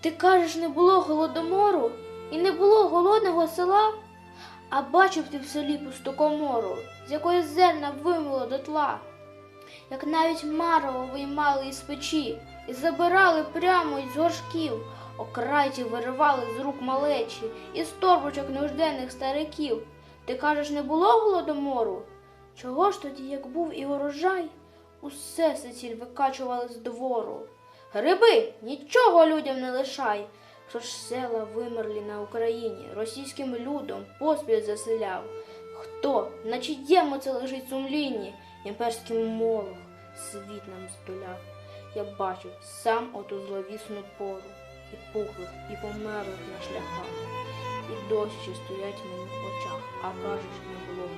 Ти кажеш, не було голодомору і не було голодного села, а бачив ти в селі пусту комору, з якої зерна вимило дотла, як навіть марево виймали із печі і забирали прямо із горшків, окрайці виривали з рук малечі, із торбочок нужденних стариків. Ти кажеш, не було голодомору? Чого ж тоді, як був і урожай, усе сиціль викачували з двору? Гриби, нічого людям не лишай. Хто ж села вимерлі на Україні, російським людом поспіль заселяв? Хто, на чиєму це лежить сумлінні, імперський молох світ нам здоляв? Я бачив сам оту зловісну пору, і пухлих, і померлих на шляхах, і досі стоять мені в очах, а кажуть, не було.